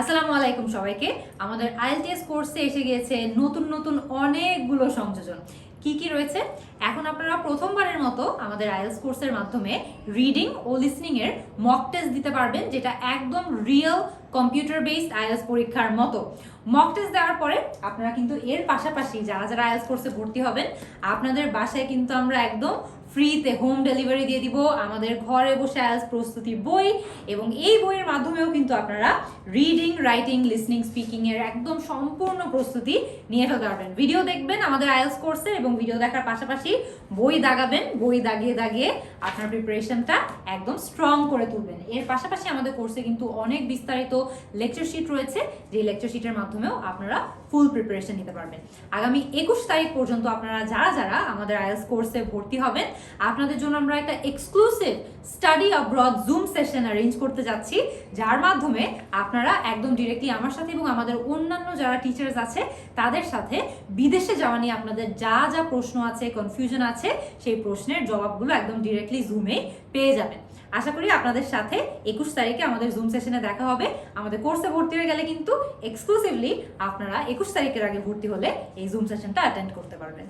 আসসালামু আলাইকুম সবাইকে। আমাদের আইএলটিএস কোর্সে এসে গিয়েছে নতুন নতুন অনেকগুলো সংযোজন। কি কি রয়েছে? এখন আপনারা প্রথমবারের মতো আমাদের আইএলস কোর্সের মাধ্যমে রিডিং ও লিসনিং এর মক টেস্ট দিতে পারবেন, যেটা একদম রিয়েল কম্পিউটার বেসড আইএলস পরীক্ষার মতো। মক টেস্ট দেওয়ার পরে আপনারা কিন্তু এর পাশাপাশি যারা যারা আইএলস কোর্সে ভর্তি হবেন, আপনাদের বাসায় কিন্তু আমরা একদম ফ্রিতে হোম ডেলিভারি দিয়ে দিব। আমাদের ঘরে বসে আইএলস প্রস্তুতি বই এবং এই বইয়ের মাধ্যমেও কিন্তু আপনারা রিডিং রাইটিং লিসনিং স্পিকিং এর একদম সম্পূর্ণ প্রস্তুতি নিয়ে ফেলতে পারবেন। ভিডিও দেখবেন আমাদের আইএলস কোর্সে এবং ভিডিও দেখার পাশাপাশি বই দাগাবেন। বই দাগিয়ে দাগিয়ে আপনার প্রিপারেশনটা একদম স্ট্রং করে তুলবেন। এর পাশাপাশি আমাদের কোর্সে কিন্তু অনেক বিস্তারিত লেকচার শিট রয়েছে। যে লেকচার শিটের মাধ্যমেও আপনারা ফুল প্রিপারেশন নিতে পারবেন। আগামী একুশ তারিখ পর্যন্ত আপনারা যারা যারা আমাদের আইএলস কোর্সে ভর্তি হবেন আপনাদের জন্য আমরা একটা exclusive study abroad Zoom session arrange করতে যাচ্ছি, যার মাধ্যমে আপনারা একদম ডিরেক্টলি আমার সাথে এবং আমাদের অন্যান্য যারা টিচার্স আছে, তাদের সাথে বিদেশে যাওয়া নিয়ে আপনাদের যা যা প্রশ্ন আছে কনফিউশন আছে, সেই প্রশ্নের জবাবগুলো একদম ডিরেক্টলি জুমে পেয়ে যাবেন। আশা করি আপনাদের সাথে একুশ তারিখে আমাদের জুম সেশনে দেখা হবে। আমাদের কোর্সে ভর্তি হয়ে গেলে কিন্তু এক্সক্লুসিভলি আপনারা একুশ তারিখের আগে ভর্তি হলে এই জুম সেশনটা অ্যাটেন্ড করতে পারবেন।